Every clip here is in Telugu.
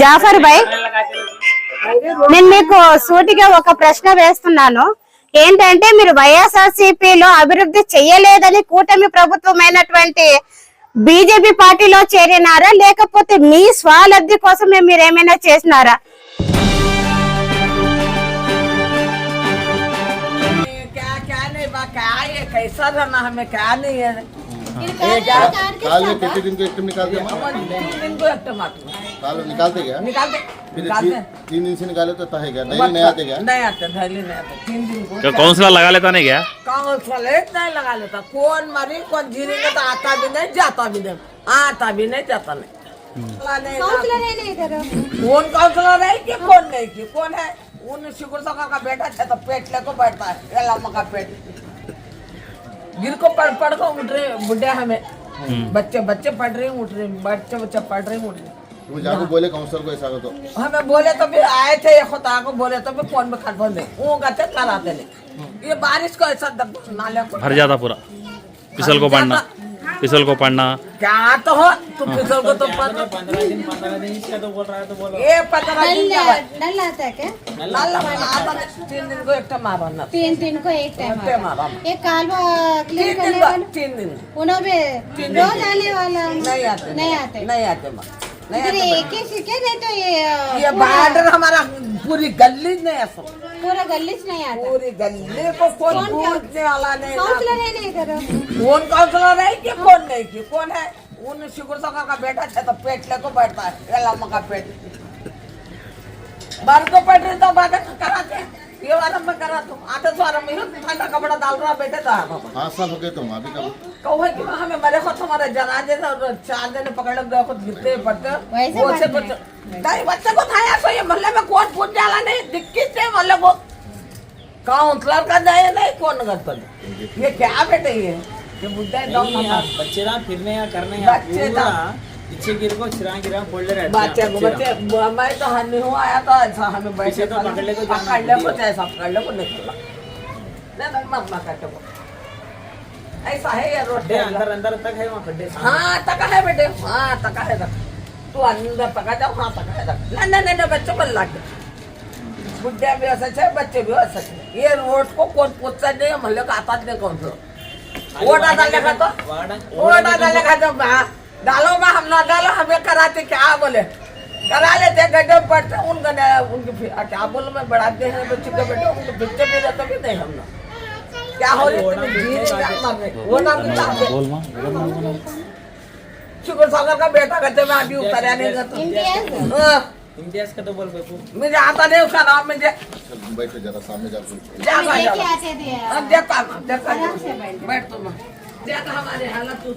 జాఫర్ భాయ్ నేను మీకు సూటిగా ఒక ప్రశ్న వేస్తున్నాను ఏంటంటే మీరు వైఎస్ఆర్సీపీ లో అభివృద్ధి చెయ్యలేదని కూటమి ప్రభుత్వమైనటువంటి బీజేపీ పార్టీలో చేరినారా లేకపోతే మీ స్వలబ్ధి కోసమే మీరు ఏమైనా చేసినారా क्या क्या नहीं बा क्या ये कैसा रहना हमें क्या नहीं है ये काल में कितने दिन को एक निकालते हैं तीन दिन को एक टमाटर काल में निकालते क्या? निकालते तीन दिन से निकाले तो तय क्या? नहीं नहीं आते क्या? नहीं आते थैली नहीं आते तीन दिन को। क्या काउंसलर लगा लेता नहीं क्या? वाले नहीं लगा लेता। कौन मरी कौन जीरेंगे तो आता भी नहीं जाता भी नहीं। आता भी नहीं जाता नहीं। नहीं आता। कौन काउंसलर है कि कौन नहीं की? कौन है? उन शुक्र का बेटा है तो पेट लेको बैठता है ये लंबा का पेट। गिर को पढ़ पढ़ को उठ रहे बुढ़े हमें। बच्चे बच्चे पढ़ रहे उठ रहे बच्चे बच्चे पढ़ रहे उठ रहे वो जाको बोले काउंसलर को ऐसा तो हमें बोले तो भी आए थे ये खुदा को बोले तो भी फ़ोन में खट दे वो कहते कल आते ये बारिश को ऐसा नाले को भर जाता पूरा। फिसल को पड़ना फिसल को पड़ना क्या तो हो तू फिसल को तो पंद्रह दिन पंद्रह दिन इसका तो बोल रहा है तो बोलो ये पंद्रह दिन। नल आता है क्या? नल आता है, तीन दिन को एक टाइम मारा ना तीन दिन को एक टाइम मारा ये कालवा तीन दिन को तीन दिन। उन्हों रोज आने वाला। नहीं आते। नहीं आते। नहीं आते नहीं। एक ही सिक्के नहीं तो ये ये बॉर्डर हमारा पूरी गली नहीं है सब पूरा गली नहीं आता। पूरी गली को कोई पूछने वाला नहीं काउंसलर है नहीं इधर? कौन काउंसलर है कि कौन नहीं की? कौन है? उन शुक्र सका का बेटा है तो पेट लेको बैठता है। ये लंबा का पेट। बार को पड़ रही तो बातें कराते। हैं। ये वाला मैं करा दूँ आते सारा में ठंडा कपड़ा डाल रहा बेटे था पाँच साल हो। गए तुम अभी कब कहो है कि हमें मेरे को तुम्हारे जनाजे से और चार दिन पकड़ लग गए खुद गिरते पड़ते नहीं। बच्चे को था सो ये मोहल्ले में कौन पूछ जाला नहीं दिक्कत से मोहल्ले को। काउंसलर का जाए नहीं कौन करता ये क्या बेटे ये? ये बुढ़ा है दम यार, बच्चे ना फिरने या करने या बच्चे ना- पीछे गिर को छिरा गिरा फोल्डर रहते हैं, बच्चे को बच्चे बच्चे मैं तो हनी हुआ आया था ऐसा हमें बैठे तो पकड़ ले को जाना पकड़ ले को है। ऐसा पकड़ ले को निकला नहीं मत मत करते ऐसा है ये रोड अंदर अंदर तक है वहाँ खड्डे हाँ तक है बेटे हाँ तक है तक। तू अंदर पका जाओ हाँ तक है तक। नहीं नहीं नहीं बच्चों को लाग। बुढ़े भी ऐसे छे बच्चे भी ऐसे छे ये रोड को कौन पूछता नहीं है मल्ले का आता नहीं कौन सा। वोट डालने का तो? वोट डालने का तो हाँ, डालो बा हम ना डालो हमें कराते क्या बोले? करा लेते गड्ढे पड़ते उन गड्ढे उनके क्या बोलो मैं बढ़ाते हैं बच्चे के बेटे उनके बच्चे भी रहते भी नहीं हम लोग। त्या हॉलीवूड जीन्स टाकणार नाही वो नाम टाकतो बोल मग बोल मग बोल. शुगर सागर का बेटा का जब अभी उतारे आने का तो। इम्तियाज। हाँ, इम्तियाज का तो बोल बापू मुझे आता नहीं उसका नाम मुझे। चल बैठो जरा सामने जाकर क्या तुम्हें लेके आते थे अब देता हूँ, देता आराम से हूँ। बैठ। बैठ तो मैं। देता हमारे हालत तो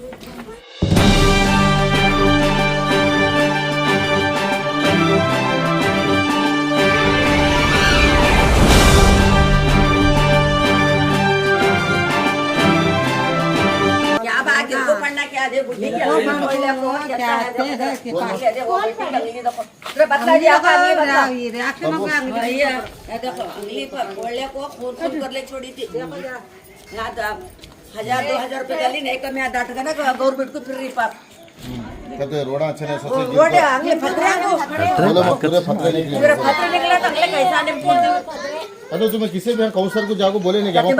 है दे वो अंगली देखो अरे बता बता ये देखो। अंगली पर बोले को खून खून कर ले छोड़ी थी यहाँ तो हज़ार दो हज़ार रुपए डाली नहीं कम यहाँ डांट ना गवर्नमेंट को फिर रही कहते रोड़ा अच्छे नहीं सबसे रोडे को- फतरे को बोले वो पूरे फतरे निकले। मेरे फतरे निकला तो अगले कैसा ने पूछ दे अरे तुम्हें किसी भी काउंसलर को जाको बोले नहीं क्या वो में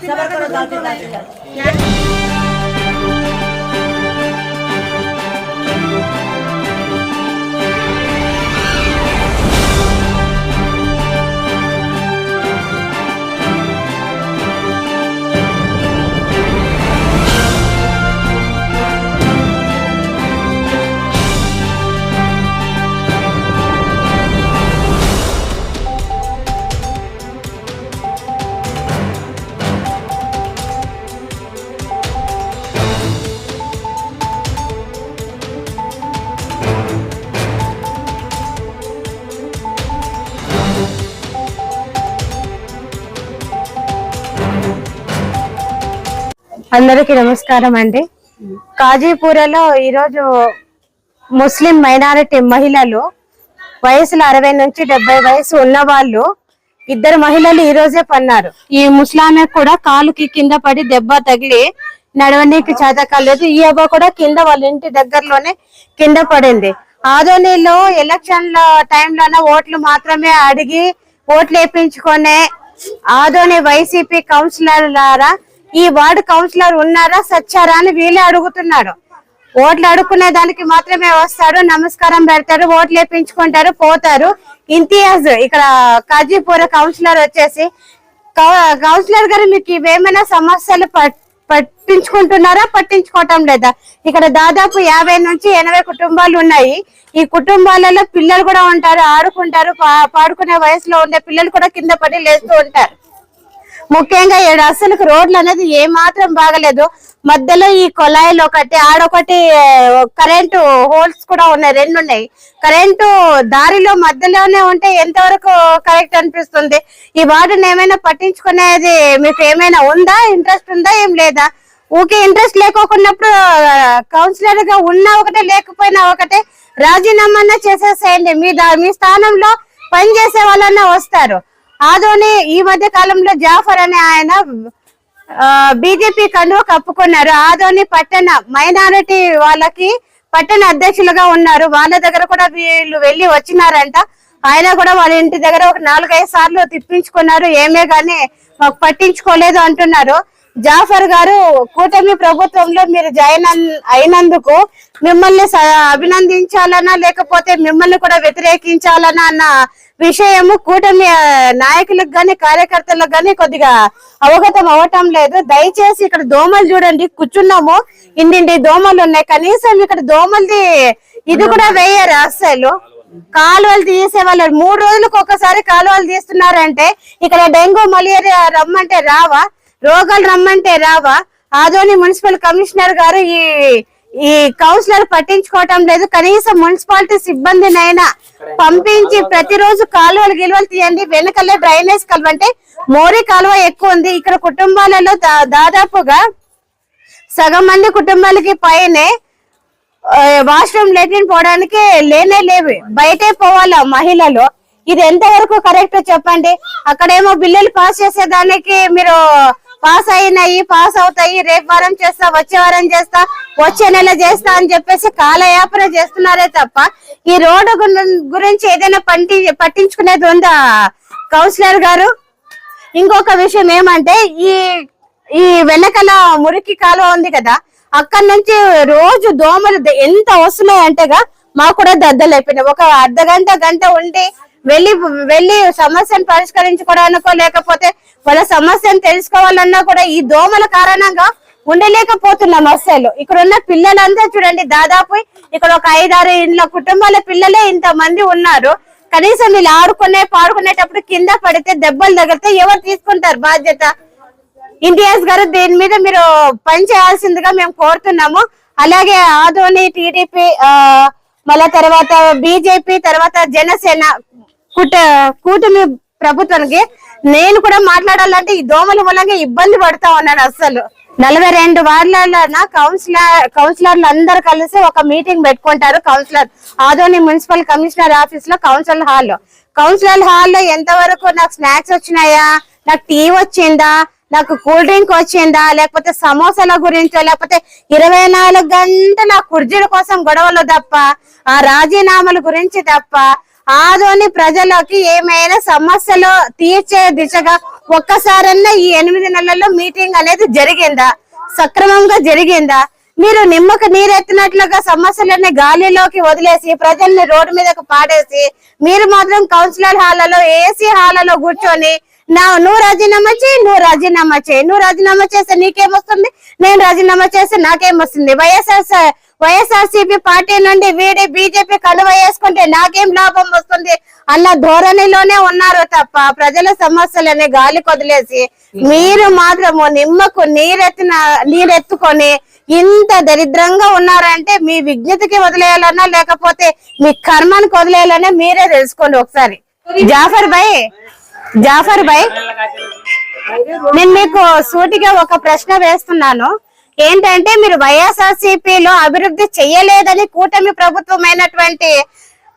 सबर करो डालते डालते అందరికీ నమస్కారం అండి. కాజీపూరలో ఈరోజు ముస్లిం మైనారిటీ మహిళలు వయసులో అరవై నుంచి డెబ్బై వయసు ఉన్న వాళ్ళు ఇద్దరు మహిళలు ఈ రోజే పన్నారు. ఈ ముస్లామే కూడా కాలుకి కింద పడి దెబ్బ తగిలి నడవనీకి చేతకాలేదు ఈ అబ్బా కూడా కింద వాళ్ళ ఇంటి దగ్గరలోనే కింద పడింది. ఆదోనిలో ఎలక్షన్ల టైంలోనే ఓట్లు మాత్రమే అడిగి ఓట్లు వేయించుకునే ఆదోని వైసీపీ కౌన్సిలర్ లారా ఈ వార్డు కౌన్సిలర్ ఉన్నారా సచ్చారా అని వీళ్ళే అడుగుతున్నారు. ఓట్లు అడుక్కునే దానికి మాత్రమే వస్తాడు నమస్కారం పెడతారు ఓట్లు వేపించుకుంటారు పోతారు. ఇంతియాజ్ ఇక్కడ కాజీపూర కౌన్సిలర్ వచ్చేసి కౌ- కౌన్సిలర్ గారు మీకు ఇవేమైనా సమస్యలు పట్టించుకుంటున్నారా పట్టించుకోవటం లేదా? ఇక్కడ దాదాపు యాభై నుంచి ఎనభై కుటుంబాలు ఉన్నాయి. ఈ కుటుంబాలలో పిల్లలు కూడా ఉంటారు ఆడుకుంటారు పా- పాడుకునే వయసులో ఉండే పిల్లలు కూడా కింద పడి లేస్తూ ఉంటారు. ముఖ్యంగా ఏడు అసలు రోడ్లు అనేది ఏ మాత్రం బాగలేదు. మధ్యలో ఈ కొలాయిలు ఒకటి ఆడొకటి కరెంటు హోల్స్ కూడా ఉన్నాయి రెండు ఉన్నాయి. కరెంటు దారిలో మధ్యలోనే ఉంటే ఎంతవరకు కరెక్ట్ అనిపిస్తుంది? ఈ వార్డుని ఏమైనా పట్టించుకునేది మీకు ఏమైనా ఉందా? ఇంట్రెస్ట్ ఉందా? ఏం లేదా? ఊకే ఇంట్రెస్ట్ లేకోకున్నప్పుడు కౌన్సిలర్గా ఉన్నా ఒకటే లేకపోయినా ఒకటే రాజీనామా చేసేసేయండి. మీ దా- మీ స్థానంలో పని చేసే వాళ్ళన్నా వస్తారు. ఆదోని ఈ మధ్య కాలంలో జాఫర్ అనే ఆయన బీజేపీ కండువ కప్పుకున్నారు. ఆదోని పట్టణ మైనారిటీ వాళ్ళకి పట్టణ అధ్యక్షులుగా ఉన్నారు. వాళ్ళ దగ్గర కూడా వీళ్ళు వెళ్ళి వచ్చినారంట. ఆయన కూడా వాళ్ళ ఇంటి దగ్గర ఒక నాలుగైదు సార్లు తిప్పించుకున్నారు. ఏమే గాని మాకు పట్టించుకోలేదు అంటున్నారు. జాఫర్ గారు కూటమి ప్రభుత్వంలో మీరు జాయిన్ అయినందుకు మిమ్మల్ని అభినందించాలనా లేకపోతే మిమ్మల్ని కూడా వ్యతిరేకించాలనా అన్న విషయము కూటమి నాయకులకు గాని కార్యకర్తలకు గాని కొద్దిగా అవగతం అవ్వటం లేదు. దయచేసి ఇక్కడ దోమలు చూడండి కూర్చున్నాము. ఇన్నింటి దోమలు ఉన్నాయి. కనీసం ఇక్కడ దోమలది ఇది కూడా వేయరు అస్సలు. కాలువలు తీసే వాళ్ళు మూడు రోజులకు ఒకసారి కాలువలు తీస్తున్నారంటే ఇక్కడ డెంగ్యూ మలేరియా రమ్మంటే రావా? రోగాలు రమ్మంటే రావా? ఆదోని మున్సిపల్ కమిషనర్ గారు ఈ ఈ కౌన్సిలర్ పట్టించుకోవటం లేదు. కనీసం మున్సిపాలిటీ సిబ్బందినైనా పంపించి ప్రతిరోజు కాలువలు గిలువలు తీయండి. వెనకలే డ్రైనేజ్ కాలువ అంటే మోరీ కాలువ ఎక్కువ ఉంది. ఇక్కడ కుటుంబాలలో దాదాపుగా సగం మంది కుటుంబాలకి పైనే వాష్రూమ్ లెట్రిన్ పోవడానికి లేనే లేవు. బయటే పోవాల మహిళలు? ఇది ఎంతవరకు కరెక్ట్ చెప్పండి? అక్కడేమో బిల్లులు పాస్ చేసేదానికి మీరు పాస్ అయినాయి పాస్ అవుతాయి. రేపు వారం చేస్తా వచ్చే వారం చేస్తా వచ్చే నెల చేస్తా అని చెప్పేసి కాలయాపన చేస్తున్నారే తప్ప ఈ రోడ్డు గురించి ఏదైనా పంటి పట్టించుకునేది ఉందా? కౌన్సిలర్ గారు ఇంకొక విషయం ఏమంటే ఈ ఈ వెనకల మురికి కాలువ ఉంది కదా అక్కడ నుంచి రోజు దోమలు ఎంత వస్తున్నాయి అంటేగా మాకు కూడా దద్దలు అయిపోయినాయి. ఒక అర్ధ గంట గంట ఉండి వెళ్ళి వెళ్ళి సమస్యను పరిష్కరించుకోవడానికో లేకపోతే వాళ్ళ సమస్యను తెలుసుకోవాలన్నా కూడా ఈ దోమల కారణంగా ఉండలేకపోతున్నాం అస్సలు. ఇక్కడ ఉన్న పిల్లలంతా చూడండి దాదాపు ఇక్కడ ఒక ఐదారు ఇండ్ల కుటుంబాల పిల్లలే ఇంత మంది ఉన్నారు. కనీసం వీళ్ళు ఆడుకునే పాడుకునేటప్పుడు కింద పడితే దెబ్బలు తగిలితే ఎవరు తీసుకుంటారు బాధ్యత? ఇండియాస్ గారు దీని మీద మీరు పని చేయాల్సిందిగా మేము కోరుతున్నాము. అలాగే ఆధోని టీడీపీ మళ్ళా తర్వాత బీజేపీ తర్వాత జనసేన కుట కూటమి ప్రభుత్వానికి నేను కూడా మాట్లాడాలంటే ఈ దోమల మూలంగా ఇబ్బంది పడతా ఉన్నాను అస్సలు. నలభై రెండు వార్డులలో కౌన్సిలర్ కౌన్సిలర్లు అందరు కలిసి ఒక మీటింగ్ పెట్టుకుంటారు కౌన్సిలర్. ఆదోని మున్సిపల్ కమిషనర్ ఆఫీస్లో కౌన్సిల్ హాల్. కౌన్సిలర్ హాల్లో ఎంత వరకు నాకు స్నాక్స్ వచ్చినాయా? నాకు టీ వచ్చిందా? నాకు కూల్ డ్రింక్ వచ్చిందా? లేకపోతే సమోసాల గురించో లేకపోతే ఇరవై నాలుగు గంటల కుర్జీల కోసం గొడవలు తప్ప ఆ రాజీనామాల గురించి తప్ప ఆదోని ప్రజలకి ఏమైనా సమస్యలు తీర్చే దిశగా ఒక్కసారన్నా ఈ ఎనిమిది నెలల్లో మీటింగ్ అనేది జరిగిందా? సక్రమంగా జరిగిందా? మీరు నిమ్మకు నీరెత్తినట్లుగా సమస్యలన్నీ గాలిలోకి వదిలేసి ప్రజల్ని రోడ్డు మీదకు పాడేసి మీరు మాత్రం కౌన్సిలర్ హాలలో ఏసీ హాలలో కూర్చొని నా నువ్వు రాజీనామా చేయి నువ్వు రాజీనామా చేయి. నువ్వు రాజీనామా చేస్తే నీకేమొస్తుంది నేను రాజీనామా చేస్తే నాకేమొస్తుంది వైఎస్ఆర్ వైఎస్ఆర్సీపీ పార్టీ నుండి వీడి బీజేపీ కలువ వేసుకుంటే నాకేం లాభం వస్తుంది అన్న ధోరణిలోనే ఉన్నారు తప్ప ప్రజల సమస్యలని గాలి కొదిలేసి మీరు మాత్రము నిమ్మకు నీరెత్తిన నీరెత్తుకొని ఇంత దరిద్రంగా ఉన్నారంటే మీ విజ్ఞతకి వదిలేయాలన్నా లేకపోతే మీ కర్మానికి వదిలేయాలన్నా మీరే తెలుసుకోండి ఒకసారి. జాఫర్ భాయ్ జాఫర్ భాయ్ నేను మీకు సూటిగా ఒక ప్రశ్న వేస్తున్నాను. ఏంటంటే మీరు వైఎస్ఆర్సీపీలో అభివృద్ధి చెయ్యలేదని కూటమి ప్రభుత్వమైనటువంటి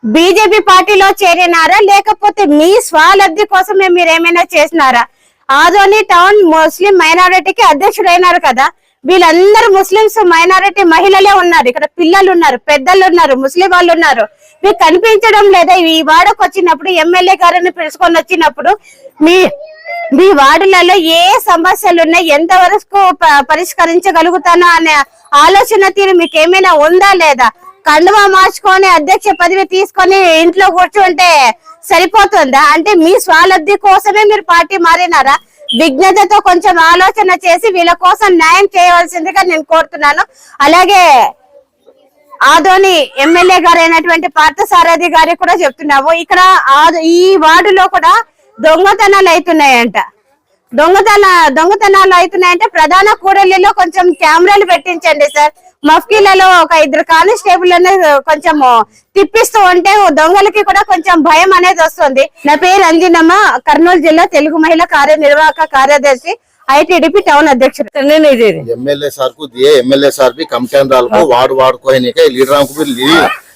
బీజేపీ పార్టీలో చేరినారా? లేకపోతే మీ స్వాలబ్ధి కోసమే మీరు ఏమైనా చేసినారా? ఆదోని టౌన్ ముస్లిం మైనారిటీకి అధ్యక్షుడైనారు కదా. వీళ్ళందరూ ముస్లింస్ మైనారిటీ మహిళలే ఉన్నారు. ఇక్కడ పిల్లలు ఉన్నారు పెద్దలు ఉన్నారు ముస్లిం వాళ్ళు ఉన్నారు. మీకు కనిపించడం లేదా? ఈ వాడకు వచ్చినప్పుడు ఎమ్మెల్యే గారిని పిలుచుకొని వచ్చినప్పుడు మీ మీ వార్డులలో ఏ సమస్యలు ఉన్నాయి ఎంతవరకు ప- పరిష్కరించగలుగుతానో అనే ఆలోచన తీరు మీకు ఏమైనా ఉందా లేదా? కండువా మార్చుకొని అధ్యక్ష పదవి తీసుకొని ఇంట్లో కూర్చుంటే సరిపోతుందా? అంటే మీ స్వాలబ్ధి కోసమే మీరు పార్టీ మారినారా? విజ్ఞతతో కొంచెం ఆలోచన చేసి వీళ్ళ కోసం న్యాయం చేయవలసిందిగా నేను కోరుతున్నాను. అలాగే ఆదోని ఎమ్మెల్యే గారు అయినటువంటి పార్థసారథి గారికి కూడా చెప్తున్నాము. ఇక్కడ ఈ వార్డులో కూడా దొంగతనాలు అవుతున్నాయంట దొంగతన దొంగతనాలు అవుతున్నాయంటే ప్రధాన కూడలిలో కొంచెం కెమెరాలు పెట్టించండి సార్ మఫ్కీలలో ఒక ఇద్దరు కానిస్టేబుల్ కొంచెం తిప్పిస్తూ ఉంటే దొంగలకి కూడా కొంచెం భయం అనేది వస్తుంది నా పేరు అంజనమ్మ కర్నూలు జిల్లా తెలుగు మహిళా కార్యనిర్వాహక కార్యదర్శి ఐటీడీపీ టౌన్ అధ్యక్షుడు एमएलए सर को दिए एमएलए सर भी कम कैंडाल को वार्ड वार्ड को है नहीं का लीडर को भी ली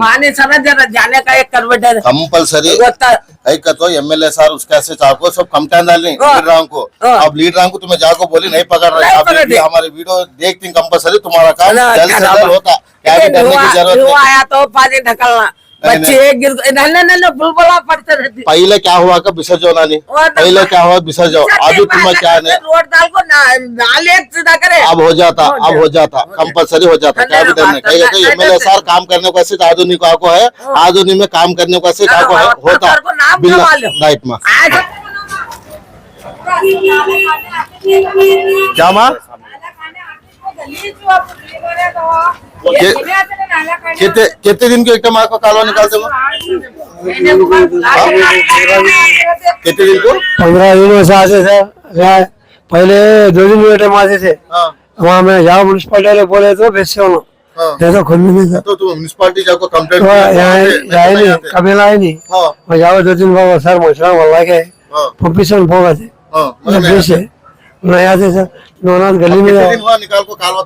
ಮಾನಿ ಸರ ಜರ ಜಾನೆ ಕಾಯಕ್ ಕರ್ಬಿಟ್ಟಾರೆ कंपलसरी। ಗೊತ್ತಾ हकीकत हो एमएलए साहब उसके ऐसे चाको सब कमटान डालने हाँ। लीड राम को। अब लीड राम को तुम्हें जाको बोली नहीं पकड़ रहा। आप हमारे वीडियो देखते कंपलसरी तुम्हारा काम जल्द से जल्द होता। क्या भी की ज़रूरत आया तो पानी ढकलना। बच्चे गिर नन्हे नन्हे बुलबुला पड़ते रहती। पहले क्या हुआ का वो तो- पहले क्या हुआ अभी तुम्हें क्या नहीं रोड डाल को नाले सीधा करे। अब हो जाता अब हो जाता कंपलसरी हो जाता क्या भी डरने कहीं कहीं एमएलए सर काम करने को ऐसे आधुनिक को है आधुनिक में काम करने को ऐसे को है होता। सरकार को बिल्ला क्या मालूम? राइट माँ। क्या माँ? कितने कितने दिन के एक माँ को कालवा निकालते हो कितने दिन को? पंद्रह दिनों से आते थे पहले दो दिन टाइम आते थे। हाँ। वहाँ में जाओ म्यूनसिपालिटी बोले तो बेच से होना। हाँ। तो खुद नहीं था। तो तुम म्यूनसिपालिटी जाको कंप्लेंट यहाँ नहीं कभी लाए नहीं। हाँ। मैं जाओ दो दिन बाद सर मुझे बोला के हाँ। पंपिसन पोगा थे। हाँ। मतलब से सर नौनाथ गली में निकाल को कालवा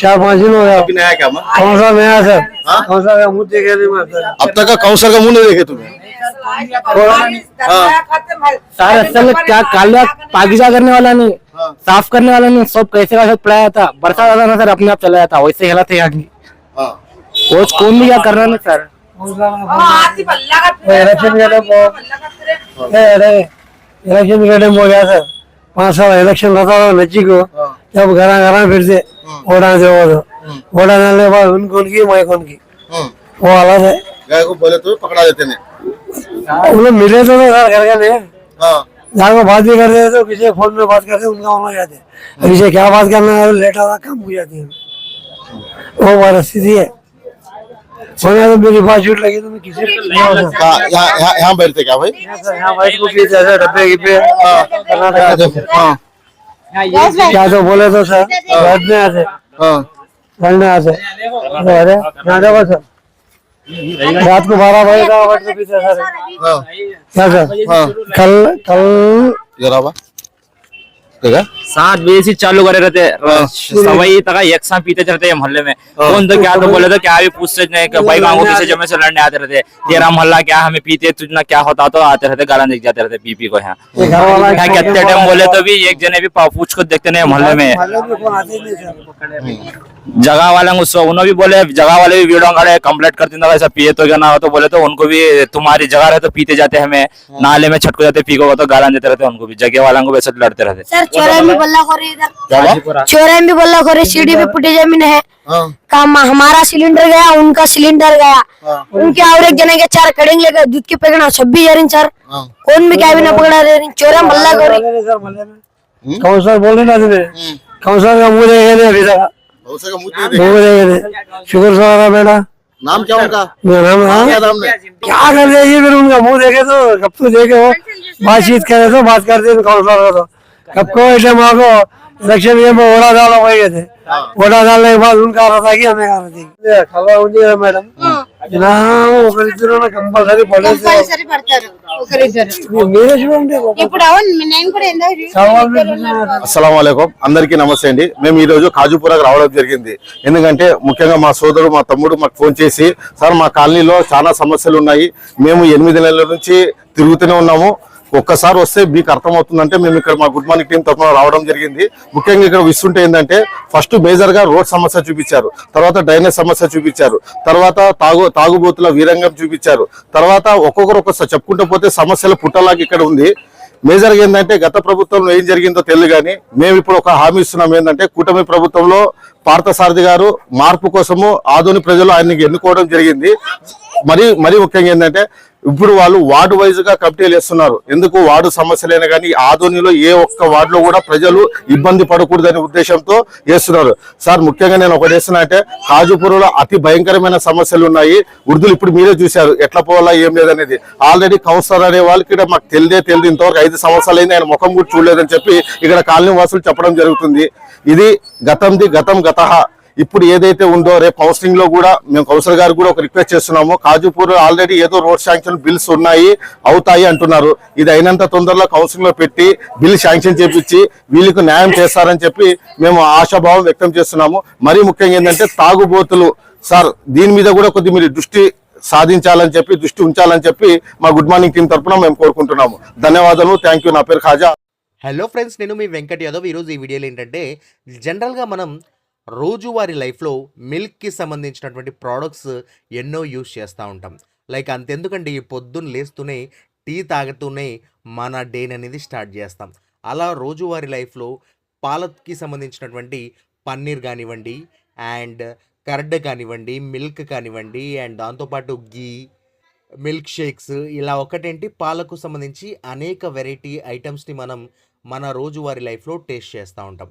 चार पाँच दिन हो गया। अभी नया क्या कौन सा नया सर? हाँ? कौन सा का मुझे देखे नहीं मैं अब तक का काउंसलर का मुँह नहीं देखे तुम्हें? सारे असल क्या कालिया पागिजा करने वाला नहीं हाँ। साफ़ करने वाला नहीं सब कैसे का सब पड़ाया था। बरसात आता ना सर अपने आप चला जाता वैसे हालत है यहाँ की। हाँ। कोच कौन भी क्या करना नहीं सर। इलेक्शन के टाइम अरे इलेक्शन के टाइम हो गया सर। ಪಾಸ್ ಎಲೆಕ್ಷನ್ ಬರ್ತಾವ ನಜ್ಜಿಗು ಯಾವ ಗರ ಗರ ಬಿಡ್ದೆ ಓಡಾದೆ ಹೋದು ಓಡಾದಲ್ಲಿ ಬಾ ಉನ್ಕೊನ್ಕಿ ಮೈಕೊನ್ಕಿ ಓ ಅಲ್ಲದೆ मिले तो ना घर घर ने जहाँ को बात भी करते तो किसी फ़ोन में बात करते उनका वहाँ जाते। क्या बात करना है लेट आता कम काम हो जाती है। वो हमारा स्थिति है होने तो मेरी बात छूट लगी तो मैं किसी को नहीं हो सकता। कहाँ यहाँ यहाँ यहाँ बैठते क्या भाई? यहाँ बाइक को पीते ऐसे डब्बे की पे। कर्नाटक हाँ। क्या तो बोले तो सर लड़ने आते। हाँ। लड़ने आते। अरे यहाँ देखो सर। रात को बारह बजे का बैठ के पीते सर। हाँ। क्या सर? हाँ। कल कल जरा है सात बजे से चालू करे रहते हाँ। सवाई तक एक साथ पीते रहते हैं मोहल्ले में। कौन तो क्या तो बोले तो क्या भी पूछते नहीं कि भाई मांगो किसी जमे से लड़ने आते रहते तेरा मोहल्ला क्या हमें पीते तुझना क्या होता तो आते रहते गाला देख जाते रहते पी पी को यहाँ। यहाँ कितने टाइम बोले तो भी एक जने भी पूछ को देखते नहीं मोहल्ले में। ही जगह वाले को उन्होंने भी बोले जगह वाले भी वीडियो खड़े कंप्लेंट करते ना ऐसा पिए तो क्या ना हो तो बोले तो उनको भी तुम्हारी जगह रहे तो पीते जाते हमें। नाले में छटको जाते पीको तो गाला देते रहते उनको भी। जगह वालों को वैसे लड़ते रहते सर चौराहे बल्ला खोरी इधर। चौराहे में बल्ला खोरी सीढ़ी पे पुटी ज़मीन है। हाँ। काम हमारा सिलेंडर गया उनका सिलेंडर गया। उनके और एक जने के चार कड़ेंगे दूध के पैकेट छब्बीस हज़ार सर हाँ। कौन भी क्या भी ना पकड़ा रहे चौराहे में बल्ला खोरी सर काउंसलर बोल रहे ना काउंसलर का मुँह देखे अभी तक। का मुँह नहीं देखे शुक्र सर बेटा। नाम क्या उनका? मेरा नाम हाँ। क्या नाम क्या कर देगी फिर उनका मुँह देखे तो कब तो देखे हो बातचीत करे तो बात करते काउंसलर को तो कब को ऐसे माँ को इलेक्शन में वोटा डालो वही गए थे वोटा डालने के बाद उनका आ रहा था कि हमें आ रहा थी खबर ఉంది కదా మేడం నా ఒకరిద్దరు కంపల్సరీ పడేసి కంపల్సరీ పడతారు ఒకరిద్దరు మీరే చూడండి ఇప్పుడు అవును నేను కూడా ఎందుకు సవాల్ పెట్టుకున్నారు. అస్సలం వాలేకుం అందరికీ నమస్తే అండి మేము ఈ రోజు కాజుపురకు రావడం జరిగింది ఎందుకంటే ముఖ్యంగా మా సోదరుడు మా తమ్ముడు మాకు ఫోన్ చేసి సార్ మా కాలనీలో చాలా సమస్యలు ఉన్నాయి మేము ఎనిమిది నెలల నుంచి తిరుగుతూనే ఉన్నాము ఒక్కసారి వస్తే మీకు అర్థమవుతుందంటే మేము ఇక్కడ మా గుడ్ మార్నింగ్ టీం తరఫున రావడం జరిగింది. ముఖ్యంగా ఇక్కడ విస్తుంటే ఏంటంటే ఫస్ట్ మేజర్గా రోడ్ సమస్య చూపించారు. తర్వాత డ్రైనేజ్ సమస్య చూపించారు. తర్వాత తాగు తాగుబోతుల వీరంగం చూపించారు. తర్వాత ఒక్కొక్కరు ఒక్కొక్కసారి చెప్పుకుంటూ పోతే సమస్యల పుట్టలాగా ఇక్కడ ఉంది. మేజర్గా ఏంటంటే గత ప్రభుత్వంలో ఏం జరిగిందో తెలియదు కానీ మేము ఇప్పుడు ఒక హామీ ఇస్తున్నాం ఏంటంటే కూటమి ప్రభుత్వంలో పార్థసారథి గారు మార్పు కోసము ఆధునిక ప్రజలు ఆయనకి ఎన్నుకోవడం జరిగింది. మరి మరీ ముఖ్యంగా ఏంటంటే ఇప్పుడు వాళ్ళు వార్డు వైజ్గా కమిటీలు వేస్తున్నారు. ఎందుకు వార్డు సమస్యలైనా కానీ ఆధునిలో ఏ ఒక్క వార్డులో కూడా ప్రజలు ఇబ్బంది పడకూడదనే ఉద్దేశంతో వేస్తున్నారు. సార్ ముఖ్యంగా నేను ఒకటి వేస్తున్నా అంటే హాజుపూర్లో అతి భయంకరమైన సమస్యలు ఉన్నాయి. ఉర్దూలు ఇప్పుడు మీరే చూశారు. ఎట్లా పోవాలా ఏం లేదనేది. ఆల్రెడీ కౌన్సిలర్ అనే వాళ్ళకి ఇక్కడ మాకు తెలియదే తెలియదు. ఇంతవరకు ఐదు సంవత్సరాలు అయింది ఆయన ముఖం కూడా చూడలేదని చెప్పి ఇక్కడ కాలనీ వాసులు చెప్పడం జరుగుతుంది. ఇది గతంది గతం గతహ ఇప్పుడు ఏదైతే ఉందో రేపు కౌన్సిలింగ్లో కూడా మేము కౌన్సిలర్ గారు కూడా ఒక రిక్వెస్ట్ చేస్తున్నాము. కాజుపూర్ ఆల్రెడీ ఏదో రోడ్ శాంక్షన్ బిల్స్ ఉన్నాయి అవుతాయి అంటున్నారు. ఇది అయినంత తొందరలో కౌన్సిలింగ్లో పెట్టి బిల్ శాంక్షన్ చేపించి వీళ్ళకు న్యాయం చేస్తారని చెప్పి మేము ఆశాభావం వ్యక్తం చేస్తున్నాము. మరీ ముఖ్యంగా ఏంటంటే తాగుబోతులు సార్ దీని మీద కూడా కొద్ది మీరు దృష్టి సాధించాలని చెప్పి దృష్టి ఉంచాలని చెప్పి మా గుడ్ మార్నింగ్ టీం తరఫున మేము కోరుకుంటున్నాము. ధన్యవాదాలు థ్యాంక్ యూ నా పేరు ఖాజా. హలో ఫ్రెండ్స్ నేను మీ వెంకట్ యాదవ్. ఈరోజు ఈ వీడియోలో ఏంటంటే జనరల్గా మనం రోజువారీ లైఫ్లో మిల్క్కి సంబంధించినటువంటి ప్రోడక్ట్స్ ఎన్నో యూస్ చేస్తూ ఉంటాం. లైక్ అంతెందుకండి పొద్దున్న లేస్తూనే టీ తాగుతూనే మన డేని అనేది స్టార్ట్ చేస్తాం. అలా రోజువారీ లైఫ్లో పాలకి సంబంధించినటువంటి పన్నీర్ కానివ్వండి అండ్ కర్డ్ కానివ్వండి మిల్క్ కానివ్వండి అండ్ దాంతోపాటు గీ మిల్క్ షేక్స్ ఇలా ఒకటేంటి? పాలకు సంబంధించి అనేక వెరైటీ ఐటమ్స్ని మనం మన రోజువారీ లైఫ్లో టేస్ట్ చేస్తూ ఉంటాం.